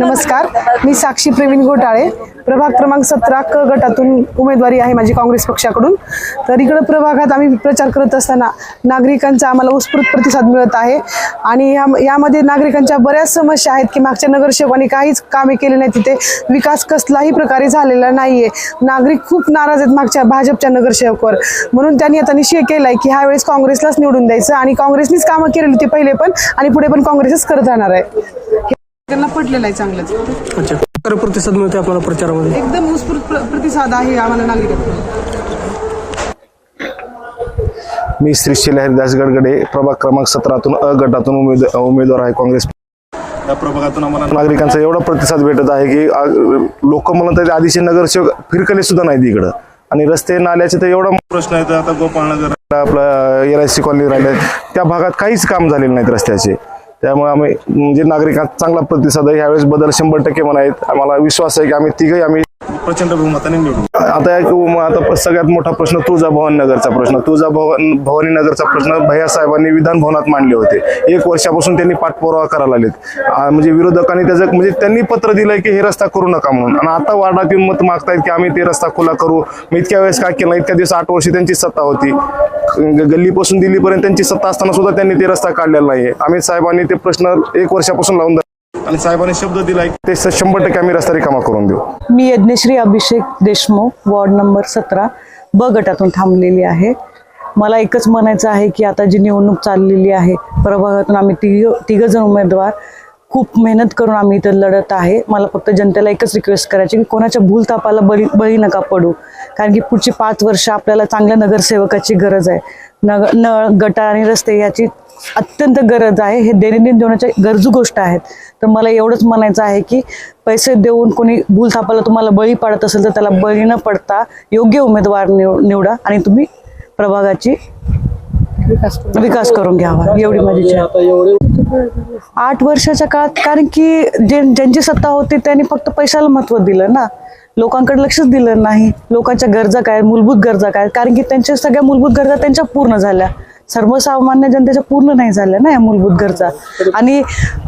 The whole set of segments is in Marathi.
नमस्कार. मी साक्षी प्रवीण घोटाळे. प्रभाग क्रमांक सतरा क गटातून उमेदवारी आहे माझी काँग्रेस पक्षाकडून. तर इकडं प्रभागात आम्ही प्रचार करत असताना नागरिकांचा आम्हाला उत्स्फूर्त प्रतिसाद मिळत आहे. आणि या यामध्ये नागरिकांच्या बऱ्याच समस्या आहेत की मागच्या नगरसेवकांनी काहीच कामे केले नाही तिथे विकास कसलाही प्रकारे झालेला नाहीये. नागरिक खूप नाराज आहेत मागच्या भाजपच्या नगरसेवकवर. म्हणून त्यांनी आता निश्चय आहे की ह्या वेळेस काँग्रेसलाच निवडून द्यायचं आणि काँग्रेसनीच कामं केलेली होती पहिले पण आणि पुढे पण काँग्रेसच करत राहणार आहे. त्यांना पटलेलं आहे चांगलंच. अच्छा. प्रतिसाद मिळते आपल्याला प्रचारामध्ये? एकदम उत्स्फूर्त प्र- प्रतिसाद आहे आम्हाला नागरिकांकडून. मी श्री हरिदास गडगडे प्रभाग क्रमांक सतरातून अ गटातून उमेद उमेदवार आहे काँग्रेस. त्या प्रभागातून आम्हाला नागरिकांचा एवढा प्रतिसाद भेटत आहे की लोक म्हणत आहेत आधीचे नगरसेवक फिरकले सुद्धा नाहीत इकडं. आणि रस्ते नाल्याचे तर एवढा प्रश्न आहे आता गोपाळनगर. आपलं एल आय सी कॉलनी राहिले त्या भागात काहीच काम झालेलं नाहीत रस्त्याचे. त्यामुळे आम्ही म्हणजे नागरिकांचा चांगला प्रतिसाद आहे. ह्यावेळेस बदल शंभर टक्के म्हणायत आम्हाला विश्वास आहे की आम्ही तिघही आम्ही प्रचंड बहुमताने निवडू. आता एक आता सगळ्यात मोठा प्रश्न तुळजाभवानी नगरचा प्रश्न. तुळजाभवन भवानी नगरचा प्रश्न भैया साहेबांनी विधान भवनात मांडले होते. एक वर्षापासून त्यांनी पाठपुरावा करायला लागलेत. आ, म्हणजे विरोधकांनी त्याचं म्हणजे त्यांनी पत्र दिलंय की हे रस्ता करू नका म्हणून. आणि आता वार्डात मत मागतायत की आम्ही ते रस्ता खुला करू. मग इतक्या वेळेस काय केलं? इतक्या दिवस आठ वर्ष त्यांची सत्ता होती. गल्लीपासून दिल्लीपर्यंत त्यांची सत्ता असताना सुद्धा त्यांनी ते रस्ता काढलेला नाहीये. अमित साहेबांनी ते प्रश्न एक वर्षापासून लावून धरले. आणि साहेबांनी शब्द दिलाय. ते शंभर टक्के आम्ही रस्ता रिकामा करून देऊ. मी यज्ञश्री अभिषेक देशमुख वॉर्ड नंबर सतरा ब गटातून थांबलेली आहे. मला एकच म्हणायचं आहे की आता जी निवडणूक चाललेली आहे प्रभागातून आम्ही तिघ तिघ जण उमेदवार. खूप मेहनत करून आम्ही इथं लढत आहे. मला फक्त जनतेला एकच रिक्वेस्ट करायची की कोणाच्या भूलतापाला बळी बळी नका पडू. कारण की पुढची पाच वर्ष आपल्याला चांगल्या नगरसेवकाची गरज आहे. नग नळ गटार आणि रस्ते याची अत्यंत गरज आहे. हे दैनंदिन जीवनाच्या गरजू गोष्ट आहेत. तर मला एवढंच म्हणायचं आहे की पैसे देऊन कोणी भूलथापाला तुम्हाला बळी पाडत असेल तर त्याला बळी न पडता योग्य उमेदवार निव निवडा आणि तुम्ही प्रभागाची विकास करून घ्यावा. एवढी माझी. आठ वर्षाच्या काळात कारण की जे ज्यांची सत्ता होती त्यांनी फक्त पैशाला महत्त्व दिलं ना. लोकांकडे लक्षच दिलं नाही. लोकांच्या गरजा काय मूलभूत गरजा काय? कारण की त्यांच्या सगळ्या मूलभूत गरजा त्यांच्या पूर्ण झाल्या. सर्वसामान्य जनतेच्या पूर्ण नाही झाल्या ना या मूलभूत गरजा. आणि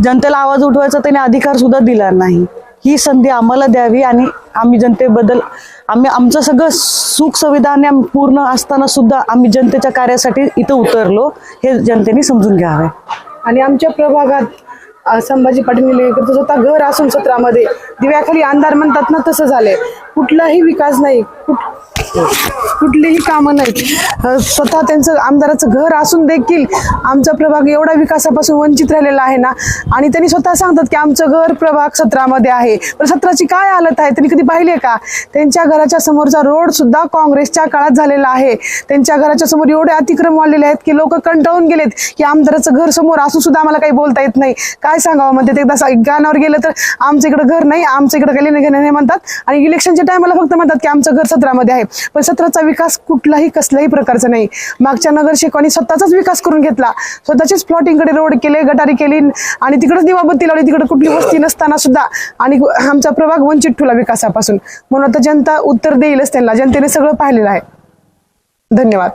जनतेला आवाज उठवायचा त्यांनी अधिकार सुद्धा दिला नाही. ही संधी आम्हाला द्यावी आणि आम्ही जनतेबद्दल आम्ही आमचं सगळं सुख संविधान आम्ही पूर्ण असताना सुद्धा आम्ही जनतेच्या कार्यासाठी इथं उतरलो. हे जनतेने समजून घ्यावं. आणि आमच्या प्रभागात संभाजी पाटील निलंगेकर स्वतः घर असून सत्रामध्ये दिव्याखाली अंधार म्हणतात ना तसं झालंय. कुठलाही विकास नाही. कुठ- कुठलीही कामं नाहीत. स्वतः त्यांचं आमदाराचं घर असून देखील आमचा प्रभाग एवढा विकासापासून वंचित राहिलेला आहे ना? आणि त्यांनी स्वतः सांगतात की आमचं घर प्रभाग सत्रामध्ये आहे. पण सत्राची काय हालत आहे? त्यांनी कधी पाहिले का? त्यांच्या घराच्या समोरचा रोड सुद्धा काँग्रेसच्या काळात झालेला आहे. त्यांच्या घराच्या समोर एवढे अतिक्रम वाढलेले आहेत की लोक कंटाळून गेलेत की आमदाराचं घर समोर असून सुद्धा आम्हाला काही बोलता येत नाही. काय सांगावं म्हणते एकदा सा- गाण्यावर गेलं तर आमचं इकडं घर नाही आमचं इकडं काही घेणं नाही म्हणतात. आणि इलेक्शनच्या टायमाला फक्त म्हणतात की आमचं घर सत्रामध्ये आहे. पण सत्राचा विकास कुठलाही कसल्याही प्रकारचा नाही. मागच्या नगरसेवकांनी स्वतःचाच विकास करून घेतला. स्वतःचेच प्लॉटिंगकडे रोड केले गटारी केली आणि तिकडेच दिवाबत्ती लावली. तिकडे कुठली वस्ती नसताना सुद्धा. आणि आमचा प्रभाग वंचित ठेवला विकासापासून. म्हणून आता जनता उत्तर देईलच त्यांना. जनतेने सगळं पाहिलेलं आहे. धन्यवाद.